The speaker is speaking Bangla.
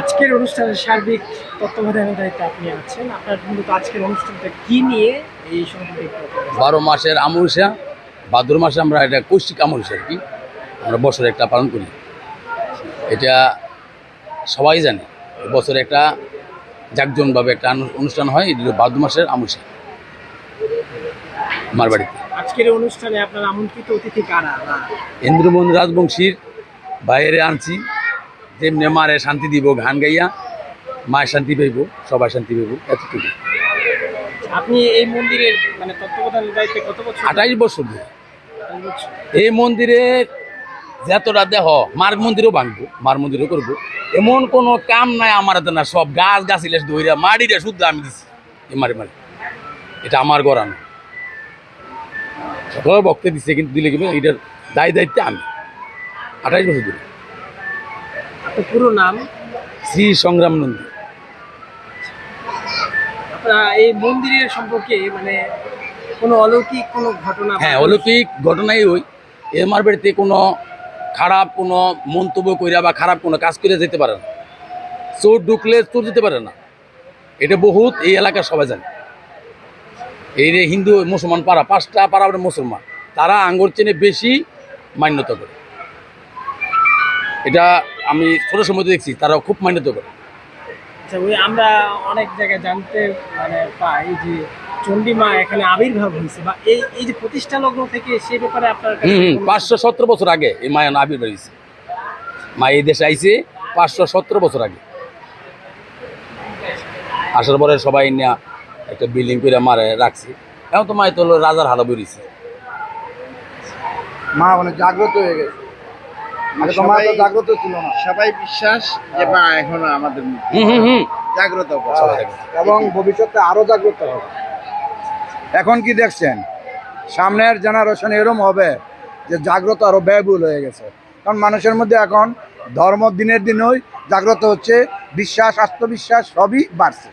আজকের অনুষ্ঠানের সার্বিক তত্ত্বাবধানের দায়িত্বে আপনি আছেন। আপনার মূলত আজকের অনুষ্ঠানটা কি নিয়ে এই সম্পর্কে বারো মাসের আমরসা ভাদ্র মাসে আমরা এটা কৌশিক আমরসা আর কি। আমরা বছরে একটা পালন করি। এটা সবাই জানে বছরে একটা জাকজনভাবে একটা অনুষ্ঠান হয় এটি ভাদ্র মাসের আমরসা আমার বাড়িতে। আজকের অনুষ্ঠানে আপনার আমন্ত্রিত অতিথি কারা? ইন্দ্রমোহন রাজবংশীর বাইরে আনছি। যেমনি মারে শান্তি দিব গান গাইয়া মায়ের শান্তি পাইব সবাই শান্তি পাইব এতটুকু আপনি এই মন্দিরের মানে তত্ত্বাবধানের দায়িত্বে কত বছর? আঠাইশ বছর ধরে। এই মন্দিরে যতটা দেহ মার মন্দিরও ভাঙবো মার মন্দিরও করব। এমন কোনো কাম নাই আমার হাতে না সব গাছ গাছিলে ধইরা মাটিটা শুদ্ধ আমি দিছি। মারি মারি। এটা আমার গড়ানো সকলের বক্তে দিছে কিন্তু দিলে কিন্তু এটার দায় দায়িত্বে আমি। আঠাইশ বছর ধরে। পুরো নাম? শ্রী সংগ্রাম নন্দী। এই মন্দিরের সম্পর্কে মানে কোনো অলৌকিক কোনো ঘটনা হ্যাঁ অলৌকিক ঘটনাই ওই। আমার বাড়িতে কোনো খারাপ কোনো মন্তব্য কইরা বা খারাপ কোনো কাজ করে যেতে পারে না। চোর ঢুকলে চোর যেতে পারে না। এটা বহুত এই এলাকার সবাই জানে। এই যে হিন্দু মুসলমান পাড়া পাঁচটা পাড়া মুসলমান তারা আঙ্গুর চেনে বেশি মান্যতা করে। এটা আমি ছোটো সময় দেখছি তারা খুব মান্যতা করে। আচ্ছা ওই আমরা অনেক জায়গায় জানতে মানে পাই যে চণ্ডীমা এখানে আবির্ভাব হয়েছে বা এই এই যে প্রতিষ্ঠা লগ্ন থেকে সে ব্যাপারে আপনার হুম হুম পাঁচশো সতেরো বছর আগে এই মায়া আবির হয়েছে। মা এই দেশে আইছে পাঁচশো সতেরো বছর আগে। আসার পরে সবাই নিয়ে একটা বিল্ডিং করে মারে রাখছে। এখন তো মাই তো রাজার হালা বেরিয়েছে। মা মানে জাগ্রত হয়ে গেছে। জাগ্রত ছিল না। সবাই বিশ্বাস যে মা এখনও আমাদের হুম হুম হুম। জাগ্রত এবং ভবিষ্যতে আরও জাগ্রত হবে। এখন কি দেখছেন? সামনের জেনারেশন এরম হবে যে জাগ্রত আরও ব্যয়বহুল হয়ে গেছে। কারণ মানুষের মধ্যে এখন ধর্ম দিনের দিন জাগ্রত হচ্ছে বিশ্বাস আত্মবিশ্বাস সবই বাড়ছে।